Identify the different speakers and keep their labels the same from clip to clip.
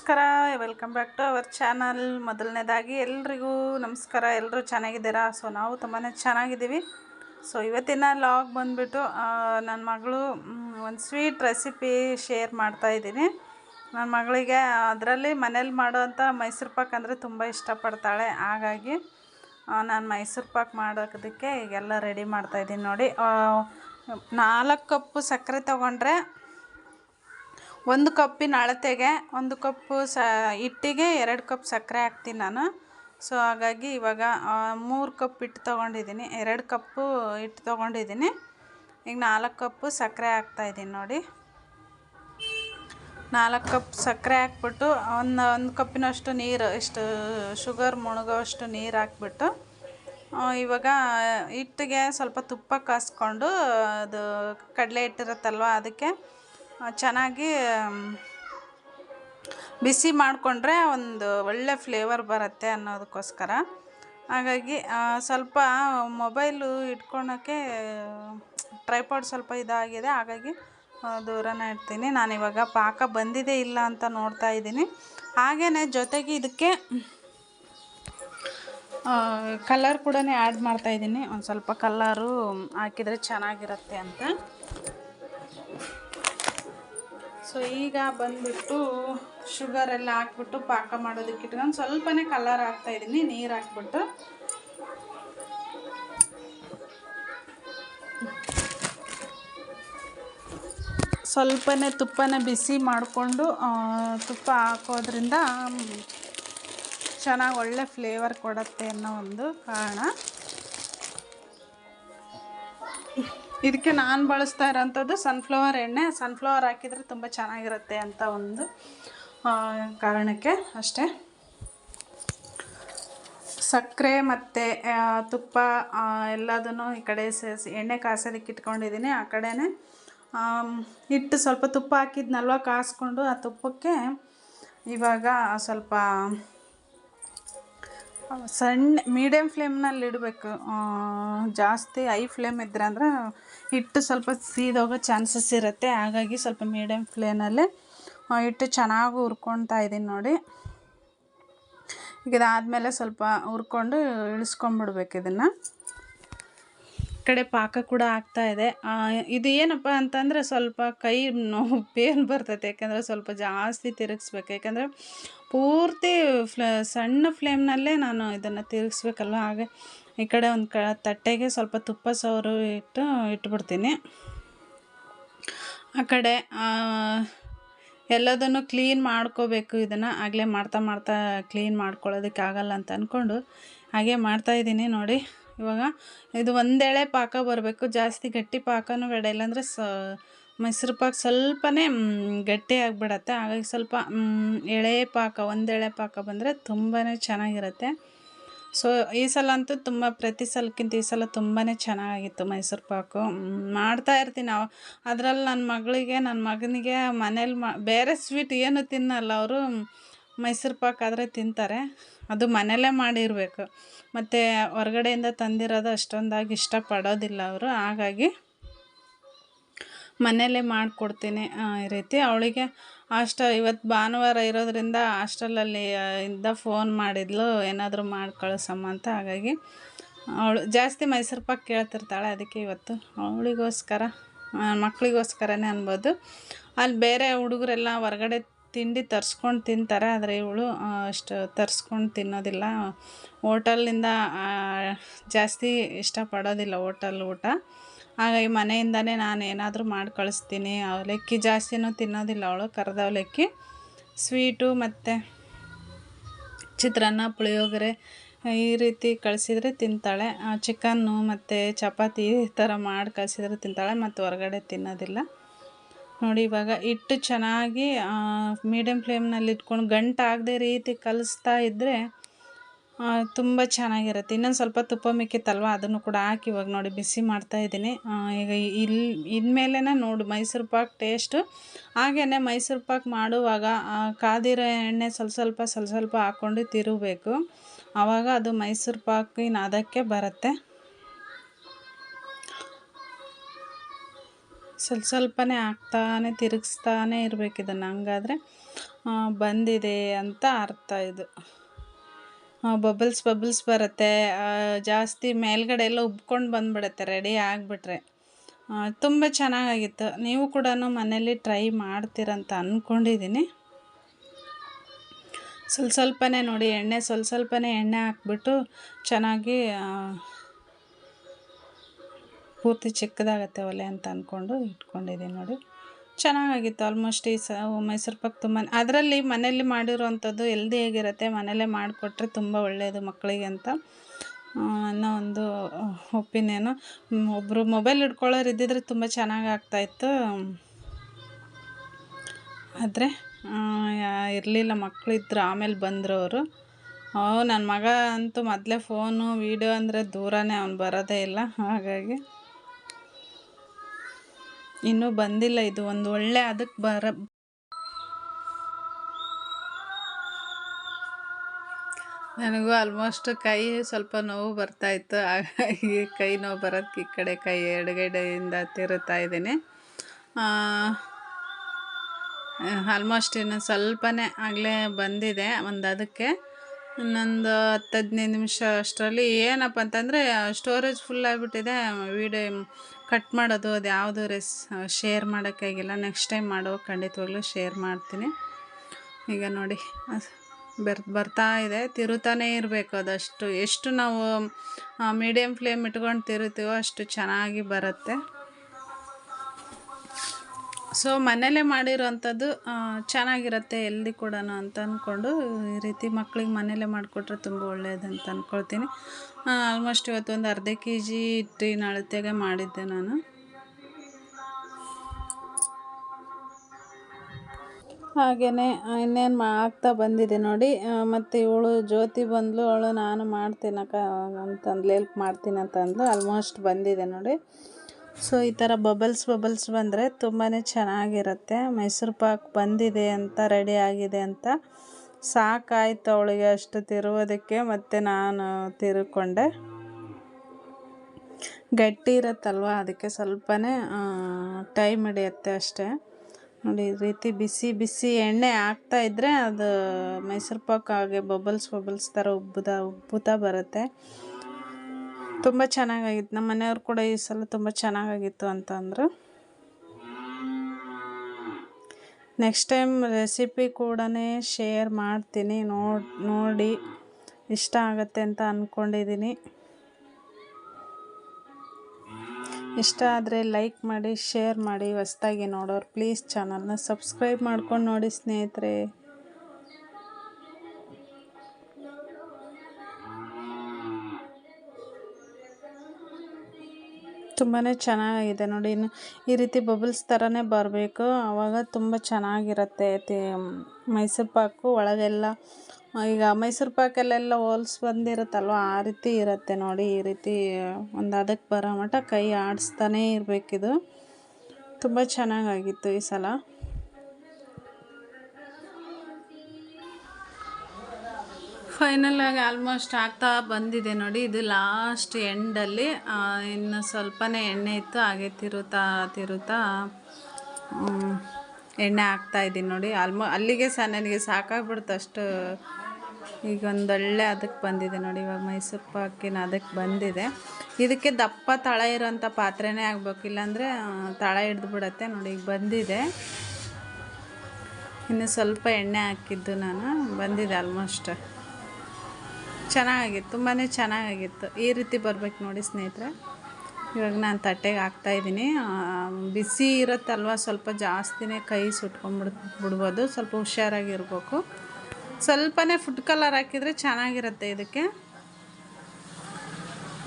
Speaker 1: ನಮಸ್ಕಾರ welcome back to our channel ಮೊದಲನೇದಾಗಿ ಎಲ್ರಿಗೂ ನಮಸ್ಕಾರ ಎಲ್ಲರೂ ಚೆನ್ನಾಗಿದ್ದೀರಾ? ಸೊ ನಾವು ತುಂಬಾ ಚೆನ್ನಾಗಿದ್ದೀವಿ. ಸೊ ಇವತ್ತಿನ ಲಾಗ್ ಬಂದುಬಿಟ್ಟು ನನ್ನ ಮಗಳು ಒಂದು ಸ್ವೀಟ್ ರೆಸಿಪಿ ಶೇರ್ ಮಾಡ್ತಾ ಇದ್ದೀನಿ. ನನ್ನ ಮಗಳಿಗೆ ಅದರಲ್ಲಿ ಮನೇಲಿ ಮಾಡೋವಂಥ ಮೈಸೂರು ಪಾಕ್ ಅಂದರೆ ತುಂಬ ಇಷ್ಟಪಡ್ತಾಳೆ. ಹಾಗಾಗಿ ನಾನು ಮೈಸೂರು ಪಾಕ್ ಮಾಡೋದಕ್ಕೆ ಈಗೆಲ್ಲ ರೆಡಿ ಮಾಡ್ತಾಯಿದ್ದೀನಿ ನೋಡಿ. ನಾಲ್ಕು ಕಪ್ಪು ಸಕ್ಕರೆ ತೊಗೊಂಡ್ರೆ ಒಂದು ಕಪ್ಪಿನ ಅಳತೆಗೆ ಒಂದು ಕಪ್ಪು ಸ, ಹಿಟ್ಟಿಗೆ ಎರಡು ಕಪ್ ಸಕ್ಕರೆ ಹಾಕ್ತೀನಿ ನಾನು. ಸೊ ಹಾಗಾಗಿ ಇವಾಗ ಮೂರು ಕಪ್ ಹಿಟ್ಟು ತೊಗೊಂಡಿದ್ದೀನಿ. ಎರಡು ಕಪ್ಪು ಹಿಟ್ಟು ತೊಗೊಂಡಿದ್ದೀನಿ. ಈಗ ನಾಲ್ಕು ಕಪ್ಪು ಸಕ್ಕರೆ ಹಾಕ್ತಾಯಿದ್ದೀನಿ ನೋಡಿ. ನಾಲ್ಕು ಕಪ್ ಸಕ್ಕರೆ ಹಾಕ್ಬಿಟ್ಟು, ಒಂದು ಒಂದು ಕಪ್ಪಿನಷ್ಟು ನೀರು, ಇಷ್ಟು ಶುಗರ್ ಮುಳುಗೋಷ್ಟು ನೀರು ಹಾಕ್ಬಿಟ್ಟು ಇವಾಗ ಹಿಟ್ಟಿಗೆ ಸ್ವಲ್ಪ ತುಪ್ಪ ಕಾಸ್ಕೊಂಡು ಅದು ಕಡಲೆ ಹಿಟ್ಟಿರುತ್ತಲ್ವ ಅದಕ್ಕೆ ಚೆನ್ನಾಗಿ ಬಿಸಿ ಮಾಡಿಕೊಂಡ್ರೆ ಒಂದು ಒಳ್ಳೆ ಫ್ಲೇವರ್ ಬರುತ್ತೆ ಅನ್ನೋದಕ್ಕೋಸ್ಕರ. ಹಾಗಾಗಿ ಸ್ವಲ್ಪ ಮೊಬೈಲು ಇಟ್ಕೊಳಕ್ಕೆ, ಟ್ರೈಪಾಡ್ ಸ್ವಲ್ಪ ಇದಾಗಿದೆ. ಹಾಗಾಗಿ ದೂರನೇ ಇಡ್ತೀನಿ. ನಾನಿವಾಗ ಪಾಕ ಬಂದಿದೆ ಇಲ್ಲ ಅಂತ ನೋಡ್ತಾ ಇದ್ದೀನಿ. ಹಾಗೆಯೇ ಜೊತೆಗೆ ಇದಕ್ಕೆ ಕಲರ್ ಕೂಡ ಆ್ಯಡ್ ಮಾಡ್ತಾಯಿದ್ದೀನಿ ಒಂದು ಸ್ವಲ್ಪ ಕಲ್ಲರು ಹಾಕಿದರೆ ಚೆನ್ನಾಗಿರುತ್ತೆ ಅಂತ. ಸೊ ಈಗ ಬಂದ್ಬಿಟ್ಟು ಶುಗರ್ ಎಲ್ಲ ಹಾಕ್ಬಿಟ್ಟು ಪಾಕ ಮಾಡೋದಕ್ಕೆ ಇಟ್ಕೊಂಡು ಸ್ವಲ್ಪನೇ ಕಲರ್ ಹಾಕ್ತಾಯಿದ್ದೀನಿ ನೀರು ಹಾಕ್ಬಿಟ್ಟು. ಸ್ವಲ್ಪನೇ ತುಪ್ಪನ ಬಿಸಿ ಮಾಡಿಕೊಂಡು ತುಪ್ಪ ಹಾಕೋದ್ರಿಂದ ಚೆನ್ನಾಗಿ ಒಳ್ಳೆ ಫ್ಲೇವರ್ ಕೊಡುತ್ತೆ ಅನ್ನೋ ಒಂದು ಕಾರಣ. ಇದಕ್ಕೆ ನಾನು ಬಳಸ್ತಾ ಇರೋಂಥದ್ದು ಸನ್ಫ್ಲವರ್ ಎಣ್ಣೆ. ಸನ್ಫ್ಲವರ್ ಹಾಕಿದರೆ ತುಂಬ ಚೆನ್ನಾಗಿರುತ್ತೆ ಅಂತ ಒಂದು ಕಾರಣಕ್ಕೆ ಅಷ್ಟೇ. ಸಕ್ಕರೆ ಮತ್ತು ತುಪ್ಪ ಎಲ್ಲದನ್ನು ಈ ಕಡೆ ಸೇರಿಸಿ ಎಣ್ಣೆ ಕಾಸೋದಕ್ಕೆ ಇಟ್ಕೊಂಡಿದ್ದೀನಿ. ಆ ಕಡೆನೇ ಹಿಟ್ಟು ಸ್ವಲ್ಪ ತುಪ್ಪ ಹಾಕಿದ್ನಲ್ವ, ಕಾಸ್ಕೊಂಡು ಆ ತುಪ್ಪಕ್ಕೆ ಇವಾಗ ಸ್ವಲ್ಪ ಸಣ್ಣ ಮೀಡಿಯಮ್ ಫ್ಲೇಮ್ನಲ್ಲಿ ಇಡಬೇಕು. ಜಾಸ್ತಿ ಐ ಫ್ಲೇಮ್ ಇದ್ರೆ ಅಂದ್ರೆ ಹಿಟ್ಟು ಸ್ವಲ್ಪ ಸೀದೋಗೋ ಚಾನ್ಸಸ್ ಇರುತ್ತೆ. ಹಾಗಾಗಿ ಸ್ವಲ್ಪ ಮೀಡಿಯಮ್ ಫ್ಲೇಮಲ್ಲಿ ಹಿಟ್ಟು ಚೆನ್ನಾಗಿ ಹುರ್ಕೊಳ್ತಾ ಇದ್ದೀನಿ ನೋಡಿ. ಈಗ ಇದಾದಮೇಲೆ ಸ್ವಲ್ಪ ಹುರ್ಕೊಂಡು ಇಳಿಸ್ಕೊಂಬಿಡ್ಬೇಕು ಇದನ್ನು. ಕಡೆ ಪಾಕ ಕೂಡ ಆಗ್ತಾ ಇದೆ. ಇದು ಏನಪ್ಪ ಅಂತಂದರೆ ಸ್ವಲ್ಪ ಕೈ ನೋವು ಪೇನ್ ಬರ್ತೈತೆ, ಯಾಕೆಂದರೆ ಸ್ವಲ್ಪ ಜಾಸ್ತಿ ತಿರುಗಿಸ್ಬೇಕು. ಯಾಕೆಂದರೆ ಪೂರ್ತಿ ಫ್ಲ, ಸಣ್ಣ ಫ್ಲೇಮ್ನಲ್ಲೇ ನಾನು ಇದನ್ನು ತಿರುಗಿಸ್ಬೇಕಲ್ವ? ಹಾಗೆ ಈ ಕಡೆ ಒಂದು ಕ, ತಟ್ಟೆಗೆ ಸ್ವಲ್ಪ ತುಪ್ಪ ಸವರು ಇಟ್ಟು ಇಟ್ಬಿಡ್ತೀನಿ. ಆ ಕಡೆ ಎಲ್ಲದನ್ನು ಕ್ಲೀನ್ ಮಾಡ್ಕೋಬೇಕು. ಇದನ್ನು ಆಗಲೇ ಮಾಡ್ತಾ ಮಾಡ್ತಾ ಕ್ಲೀನ್ ಮಾಡ್ಕೊಳ್ಳೋದಕ್ಕೆ ಆಗಲ್ಲ ಅಂತ ಅಂದ್ಕೊಂಡು ಹಾಗೆ ಮಾಡ್ತಾಯಿದ್ದೀನಿ ನೋಡಿ. ಇವಾಗ ಇದು ಒಂದೆಳೆ ಪಾಕ ಬರಬೇಕು, ಜಾಸ್ತಿ ಗಟ್ಟಿ ಪಾಕನೂ ಬೇಡ, ಇಲ್ಲಾಂದರೆ ಸ, ಮೈಸೂರು ಪಾಕ ಸ್ವಲ್ಪನೇ ಗಟ್ಟಿ ಆಗಿಬಿಡತ್ತೆ. ಹಾಗಾಗಿ ಸ್ವಲ್ಪ ಎಳೆ ಪಾಕ, ಒಂದೆಳೆ ಪಾಕ ಬಂದರೆ ತುಂಬಾ ಚೆನ್ನಾಗಿರುತ್ತೆ. ಸೊ, ಈ ಸಲ ಅಂತೂ ತುಂಬ, ಪ್ರತಿ ಸಲಕ್ಕಿಂತ ಈ ಸಲ ತುಂಬಾ ಚೆನ್ನಾಗಿತ್ತು ಮೈಸೂರು ಪಾಕು. ಮಾಡ್ತಾ ಇರ್ತೀನಿ. ನಾವು ಅದರಲ್ಲಿ ನನ್ನ ಮಗಳಿಗೆ ನನ್ನ ಮಗನಿಗೆ ಮನೇಲಿ ಮಾ, ಬೇರೆ ಸ್ವೀಟ್ ಏನು ತಿನ್ನಲ್ಲ ಅವರು. ಮೈಸೂರು ಪಾಕ್ ಆದರೆ ತಿಂತಾರೆ. ಅದು ಮನೆಯಲ್ಲೇ ಮಾಡಿರಬೇಕು. ಮತ್ತು ಹೊರಗಡೆಯಿಂದ ತಂದಿರೋದು ಅಷ್ಟೊಂದಾಗಿ ಇಷ್ಟಪಡೋದಿಲ್ಲ ಅವರು. ಹಾಗಾಗಿ ಮನೆಯಲ್ಲೇ ಮಾಡಿಕೊಡ್ತೀನಿ ಈ ರೀತಿ. ಅವಳಿಗೆ ಹಾಸ್ಟೆಲ್, ಇವತ್ತು ಭಾನುವಾರ ಇರೋದರಿಂದ ಹಾಸ್ಟೆಲಲ್ಲಿ ಇಂದ ಫೋನ್ ಮಾಡಿದ್ಲು, ಏನಾದರೂ ಮಾಡಿ ಕಳಿಸಮ್ಮ ಅಂತ. ಹಾಗಾಗಿ ಅವಳು ಜಾಸ್ತಿ ಮೈಸೂರು ಪಾಕ್ ಕೇಳ್ತಿರ್ತಾಳೆ. ಅದಕ್ಕೆ ಇವತ್ತು ಅವಳಿಗೋಸ್ಕರ ಮಕ್ಕಳಿಗೋಸ್ಕರನೇ ಅನ್ಬೋದು. ಅಲ್ಲಿ ಬೇರೆ ಹುಡುಗರೆಲ್ಲ ಹೊರಗಡೆ ತಿಂಡಿ ತರಿಸ್ಕೊಂಡು ತಿಂತಾರೆ, ಆದರೆ ಇವಳು ಅಷ್ಟು ತರಿಸ್ಕೊಂಡು ತಿನ್ನೋದಿಲ್ಲ. ಹೋಟಲ್ನಿಂದ ಜಾಸ್ತಿ ಇಷ್ಟಪಡೋದಿಲ್ಲ ಹೋಟಲ್ ಊಟ. ಹಾಗಾಗಿ ಮನೆಯಿಂದನೇ ನಾನು ಏನಾದರೂ ಮಾಡಿ ಕಳಿಸ್ತೀನಿ. ಅವಲಕ್ಕಿ ಜಾಸ್ತಿನೂ ತಿನ್ನೋದಿಲ್ಲ ಅವಳು, ಕರೆದ ಅವಲಕ್ಕಿ. ಸ್ವೀಟು ಮತ್ತು ಚಿತ್ರಾನ್ನ, ಪುಳಿಯೋಗರೆ ಈ ರೀತಿ ಕಳಿಸಿದರೆ ತಿಂತಾಳೆ. ಚಿಕನ್ನು ಮತ್ತು ಚಪಾತಿ ಈ ಥರ ಮಾಡಿ ಕಳಿಸಿದರೆ ತಿಂತಾಳೆ, ಮತ್ತು ಹೊರಗಡೆ ತಿನ್ನೋದಿಲ್ಲ. ನೋಡಿ, ಇವಾಗ ಇಟ್ಟು ಚೆನ್ನಾಗಿ ಮೀಡಿಯಮ್ ಫ್ಲೇಮ್ನಲ್ಲಿ ಇಟ್ಕೊಂಡು ಗಂಟಾಗದೆ ರೀತಿ ಕಲಿಸ್ತಾ ಇದ್ದರೆ ತುಂಬ ಚೆನ್ನಾಗಿರುತ್ತೆ. ಇನ್ನೊಂದು ಸ್ವಲ್ಪ ತುಪ್ಪ ಮಿಕ್ಕಿತ್ತಲ್ವ, ಅದನ್ನು ಕೂಡ ಹಾಕಿ ಇವಾಗ ನೋಡಿ ಬಿಸಿ ಮಾಡ್ತಾ ಇದ್ದೀನಿ. ಈಗ ಇಲ್ಲಿ ಇನ್ಮೇಲೆ ನೋಡು, ಮೈಸೂರು ಪಾಕ್ ಟೇಸ್ಟು ಹಾಗೆಯೇ ಮೈಸೂರು ಪಾಕ್ ಮಾಡುವಾಗ ಕಾದಿರೋ ಎಣ್ಣೆ ಸ್ವಲ್ಪ ಸ್ವಲ್ಪ ಸ್ವಲ್ಪ ಸ್ವಲ್ಪ ಹಾಕ್ಕೊಂಡು ತಿರುಗಬೇಕು. ಆವಾಗ ಅದು ಮೈಸೂರು ಪಾಕಿನ ಅದಕ್ಕೆ ಬರುತ್ತೆ. ಸ್ವಲ್ಪ ಸ್ವಲ್ಪನೇ ಹಾಕ್ತಾನೆ ತಿರುಗಿಸ್ತಾನೆ ಇರಬೇಕು ಇದನ್ನು ಹಂಗಾದ್ರೆ ಬಂದಿದೆ ಅಂತ ಅರ್ಥ ಇದು. ಬಬಲ್ಸ್ ಬಬಲ್ಸ್ ಬರುತ್ತೆ. ಜಾಸ್ತಿ ಮೇಲ್ಗಡೆ ಎಲ್ಲ ಉಬ್ಕೊಂಡು ಬಂದ್ಬಿಡುತ್ತೆ, ರೆಡಿ ಆಗಿಬಿಟ್ರೆ. ತುಂಬ ಚೆನ್ನಾಗಾಗಿತ್ತು. ನೀವು ಕೂಡ ಮನೇಲಿ ಟ್ರೈ ಮಾಡ್ತೀರಂತ ಅಂದ್ಕೊಂಡಿದ್ದೀನಿ ಸ್ವಲ್ಪ ಸ್ವಲ್ಪನೇ ನೋಡಿ, ಎಣ್ಣೆ ಸ್ವಲ್ಪ ಸ್ವಲ್ಪನೇ ಎಣ್ಣೆ ಹಾಕ್ಬಿಟ್ಟು ಚೆನ್ನಾಗಿ ಪೂರ್ತಿ ಚಿಕ್ಕದಾಗತ್ತೆ ಒಲೆ ಅಂತ ಅಂದ್ಕೊಂಡು ಇಟ್ಕೊಂಡಿದ್ದೀನಿ ನೋಡಿ. ಚೆನ್ನಾಗಾಗಿತ್ತು ಆಲ್ಮೋಸ್ಟ್ ಈ ಸ ಮೈಸೂರು ಪಾಕ್ ತುಂಬ ಅದರಲ್ಲಿ ಮನೇಲಿ ಮಾಡಿರೋವಂಥದ್ದು ಹೇಗಿರುತ್ತೆ ಮನೇಲೇ ಮಾಡಿಕೊಟ್ರೆ ತುಂಬ ಒಳ್ಳೆಯದು ಮಕ್ಕಳಿಗೆ ಅಂತ ಅನ್ನೋ ಒಂದು ಒಪಿನಿಯನು ಒಬ್ಬರು ಮೊಬೈಲ್ ಹಿಡ್ಕೊಳ್ಳೋರು ಇದ್ದಿದ್ರೆ ತುಂಬ ಚೆನ್ನಾಗಿ ಆಗ್ತಾಯಿತ್ತು ಆದರೆ ಇರಲಿಲ್ಲ ಮಕ್ಕಳಿದ್ರು ಆಮೇಲೆ ಬಂದರು ಅವರು. ನನ್ನ ಮಗ ಅಂತೂ ಮೊದಲೇ ಫೋನು ವೀಡಿಯೋ ಅಂದರೆ ದೂರನೇ, ಅವ್ನು ಬರೋದೇ ಇಲ್ಲ, ಹಾಗಾಗಿ. ಇನ್ನೂ ಬಂದಿಲ್ಲ ಇದು, ಒಂದು ಒಳ್ಳೆ ಅದಕ್ಕೆ ಬರ ನನಗೂ ಆಲ್ಮೋಸ್ಟ್ ಕೈ ಸ್ವಲ್ಪ ನೋವು ಬರ್ತಾಯಿತ್ತು ಹಾಗಾಗಿ ಕೈ ನೋವು ಬರೋದಕ್ಕೆ ಈ ಕಡೆ ಕೈ ಎಡಗಡೆಯಿಂದ ತಿರುತ್ತಾ ಇದ್ದೀನಿ. ಆಲ್ಮೋಸ್ಟ್ ಇನ್ನು ಸ್ವಲ್ಪನೇ ಆಗಲೇ ಬಂದಿದೆ ಒಂದು ಅದಕ್ಕೆ. ಇನ್ನೊಂದು ಹತ್ತು ಹದಿನೈದು ನಿಮಿಷ ಅಷ್ಟರಲ್ಲಿ ಏನಪ್ಪ ಅಂತಂದರೆ ಸ್ಟೋರೇಜ್ ಫುಲ್ ಆಗಿಬಿಟ್ಟಿದೆ ವೀಡಿಯೋ ಕಟ್ ಮಾಡೋದು, ಅದು ಯಾವುದು ರೆಸ್, ಶೇರ್ ಮಾಡೋಕ್ಕಾಗಿಲ್ಲ ನೆಕ್ಸ್ಟ್ ಟೈಮ್ ಮಾಡೋ, ಖಂಡಿತವಾಗ್ಲೂ ಶೇರ್ ಮಾಡ್ತೀನಿ. ಈಗ ನೋಡಿ ಬೆರ್ ಬರ್, ಬರ್ತಾ ಇದೆ. ತಿರುತಾನೇ ಇರಬೇಕು ಅದಷ್ಟು. ಎಷ್ಟು ನಾವು ಮೀಡಿಯಮ್ ಫ್ಲೇಮ್ ಇಟ್ಕೊಂಡು ತಿರುತ್ತೀವೋ ಅಷ್ಟು ಚೆನ್ನಾಗಿ ಬರುತ್ತೆ. ಸೊ ಮನೆಯಲ್ಲೇ ಮಾಡಿರೋವಂಥದ್ದು ಆ, ಚೆನ್ನಾಗಿರುತ್ತೆ ಎಲ್ದಿ ಕೂಡ ಅಂತ ಅಂದ್ಕೊಂಡು ಈ ರೀತಿ ಮಕ್ಳಿಗೆ ಮನೆಯಲ್ಲೇ ಮಾಡಿಕೊಟ್ರೆ ತುಂಬ ಅಂತ ಅಂದ್ಕೊಳ್ತೀನಿ ಆಲ್ಮೋಸ್ಟ್ ಇವತ್ತು ಒಂದು ಅರ್ಧ ಕೆ ಜಿ ಹಿಟ್ಟಿನ ಅಳತೆಗೆ ಮಾಡಿದ್ದೆ ನಾನು. ಹಾಗೆಯೇ ಇನ್ನೇನು ಮಾ ಆಗ್ತಾ ಬಂದಿದೆ ನೋಡಿ. ಮತ್ತು ಇವಳು ಜ್ಯೋತಿ ಬಂದಳು ಅವಳು ನಾನು ಮಾಡ್ತೀನಕ್ಕ ಅಂತಂದ್ಲು ಹೆಲ್ಪ್ ಮಾಡ್ತೀನಿ ಅಂತ ಆಲ್ಮೋಸ್ಟ್ ಬಂದಿದೆ ನೋಡಿ. ಸೊ ಈ ಥರ ಬಬಲ್ಸ್ ಬಬಲ್ಸ್ ಬಂದರೆ ತುಂಬಾ ಚೆನ್ನಾಗಿರುತ್ತೆ. ಮೈಸೂರು ಪಾಕ್ ಬಂದಿದೆ ಅಂತ ರೆಡಿ ಆಗಿದೆ ಅಂತ. ಸಾಕಾಯ್ತು ಅವಳಿಗೆ ಅಷ್ಟು ತಿರುವುದಕ್ಕೆ, ಮತ್ತು ನಾನು ತಿರುಕೊಂಡೆ. ಗಟ್ಟಿ ಇರುತ್ತಲ್ವ? ಅದಕ್ಕೆ ಸ್ವಲ್ಪನೇ ಟೈಮ್ ಹಿಡಿಯುತ್ತೆ ಅಷ್ಟೇ. ನೋಡಿ, ಈ ರೀತಿ ಬಿಸಿ ಬಿಸಿ ಎಣ್ಣೆ ಹಾಕ್ತಾ ಇದ್ದರೆ ಅದು ಮೈಸೂರು ಪಾಕ್ ಹಾಗೆ ಬಬಲ್ಸ್ ಬಬಲ್ಸ್ ಥರ ಉಬ್ಬುತ್ತಾ ಉಬ್ಬುತ್ತಾ ಬರುತ್ತೆ. ತುಂಬ ಚೆನ್ನಾಗಾಗಿತ್ತು. ನಮ್ಮ ಮನೆಯವ್ರು ಕೂಡ ಈ ಸಲ ತುಂಬ ಚೆನ್ನಾಗಾಗಿತ್ತು ಅಂತ ಅಂದರು ನೆಕ್ಸ್ಟ್ ಟೈಮ್ ರೆಸಿಪಿ ಕೂಡ ಶೇರ್ ಮಾಡ್ತೀನಿ. ನೋಡಿ ನೋಡಿ ಇಷ್ಟ ಆಗುತ್ತೆ ಅಂತ ಅಂದ್ಕೊಂಡಿದ್ದೀನಿ ಇಷ್ಟ ಆದರೆ ಲೈಕ್ ಮಾಡಿ ಶೇರ್ ಮಾಡಿ. ಹೊಸ್ದಾಗಿ ನೋಡೋರು ಪ್ಲೀಸ್ ಚಾನಲ್ನ ಸಬ್ಸ್ಕ್ರೈಬ್ ಮಾಡ್ಕೊಂಡು ನೋಡಿ ಸ್ನೇಹಿತರೆ. ತುಂಬಾ ಚೆನ್ನಾಗಿದೆ ನೋಡಿ. ಇನ್ನು ಈ ರೀತಿ ಬಬಲ್ಸ್ ಥರನೇ ಬರಬೇಕು. ಆವಾಗ ತುಂಬ ಚೆನ್ನಾಗಿರುತ್ತೆ ಮೈಸೂರು ಪಾಕು. ಒಳಗೆಲ್ಲ, ಈಗ ಮೈಸೂರು ಪಾಕಲ್ಲೆಲ್ಲ ಹೋಲ್ಸ್ ಬಂದಿರುತ್ತಲ್ವ? ಆ ರೀತಿ ಇರುತ್ತೆ ನೋಡಿ. ಈ ರೀತಿ, ಒಂದು ಅದಕ್ಕೆ ಬರೋ ಮಟ್ಟ ಕೈ ಆಡಿಸ್ತಾನೇ ಇರಬೇಕಿದು. ತುಂಬ ಚೆನ್ನಾಗಾಗಿತ್ತು ಈ ಸಲ. ಫೈನಲ್ ಆಗಿ ಆಲ್ಮೋಸ್ಟ್ ಆಗ್ತಾ ಬಂದಿದೆ ನೋಡಿ. ಇದು ಲಾಸ್ಟ್ ಎಂಡಲ್ಲಿ ಇನ್ನು ಸ್ವಲ್ಪನೇ ಎಣ್ಣೆ ಇತ್ತು, ಹಾಗೆ ತಿರುತ್ತಾ ತಿರುತ್ತಾ ಎಣ್ಣೆ ಹಾಕ್ತಾ ಇದ್ದೀನಿ ನೋಡಿ. ಆಲ್ಮೋ ಅಲ್ಲಿಗೆ ಸಹ ನನಗೆ ಸಾಕಾಗ್ಬಿಡ್ತು ಅಷ್ಟು. ಈಗ ಒಂದೊಳ್ಳೆ ಅದಕ್ಕೆ ಬಂದಿದೆ ನೋಡಿ. ಇವಾಗ ಮೈಸೂರು ಪಾಕಿನ ಅದಕ್ಕೆ ಬಂದಿದೆ. ಇದಕ್ಕೆ ದಪ್ಪ ತಳ ಇರೋಂಥ ಪಾತ್ರೆನೇ ಆಗಬೇಕು. ಇಲ್ಲಾಂದರೆ ತಳ ಹಿಡ್ದು ಬಿಡತ್ತೆ ನೋಡಿ. ಈಗ ಬಂದಿದೆ. ಇನ್ನು ಸ್ವಲ್ಪ ಎಣ್ಣೆ ಹಾಕಿದ್ದು ನಾನು. ಬಂದಿದೆ ಆಲ್ಮೋಸ್ಟ್ ಚೆನ್ನಾಗಿತ್ತು ತುಂಬಾ ಚೆನ್ನಾಗಿತ್ತು ಈ ರೀತಿ ಬರ್ಬೇಕು ನೋಡಿ ಸ್ನೇಹಿತರೆ. ಇವಾಗ ನಾನು ತಟ್ಟೆಗೆ ಹಾಕ್ತಾಯಿದ್ದೀನಿ ಬಿಸಿ ಇರುತ್ತಲ್ವ, ಸ್ವಲ್ಪ ಜಾಸ್ತಿನೇ ಕೈ ಸುಟ್ಕೊಂಡ್ಬಿಡ್, ಬಿಡ್ಬೋದು, ಸ್ವಲ್ಪ ಹುಷಾರಾಗಿರ್ಬೇಕು. ಸ್ವಲ್ಪನೇ ಫುಡ್ ಕಲರ್ ಹಾಕಿದರೆ ಚೆನ್ನಾಗಿರುತ್ತೆ ಇದಕ್ಕೆ.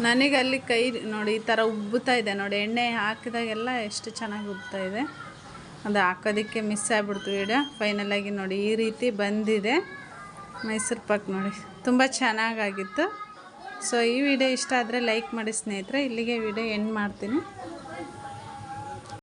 Speaker 1: ನನಗೆ ಅಲ್ಲಿ ಕೈ ನೋಡಿ, ಈ ಥರ ಉಬ್ಬುತ್ತಾ ಇದೆ ನೋಡಿ. ಎಣ್ಣೆ ಹಾಕಿದಾಗೆಲ್ಲ ಎಷ್ಟು ಚೆನ್ನಾಗಿ ಉಬ್ತಾ ಇದೆ. ಅದು ಹಾಕೋದಕ್ಕೆ ಮಿಸ್ ಆಗಿಬಿಡ್ತು ವಿಡಿಯೋ ಫೈನಲಾಗಿ ನೋಡಿ, ಈ ರೀತಿ ಬಂದಿದೆ. ಮೈಸೂರು ಪಾಕ್ ನೋಡಿ. ತುಂಬ ಚೆನ್ನಾಗಾಗಿತ್ತು. ಸೊ ಈ ವಿಡಿಯೋ ಇಷ್ಟ ಆದರೆ ಲೈಕ್ ಮಾಡಿ ಸ್ನೇಹಿತರೆ. ಇಲ್ಲಿಗೆ ವಿಡಿಯೋ ಎಂಡ್ ಮಾಡ್ತೀನಿ.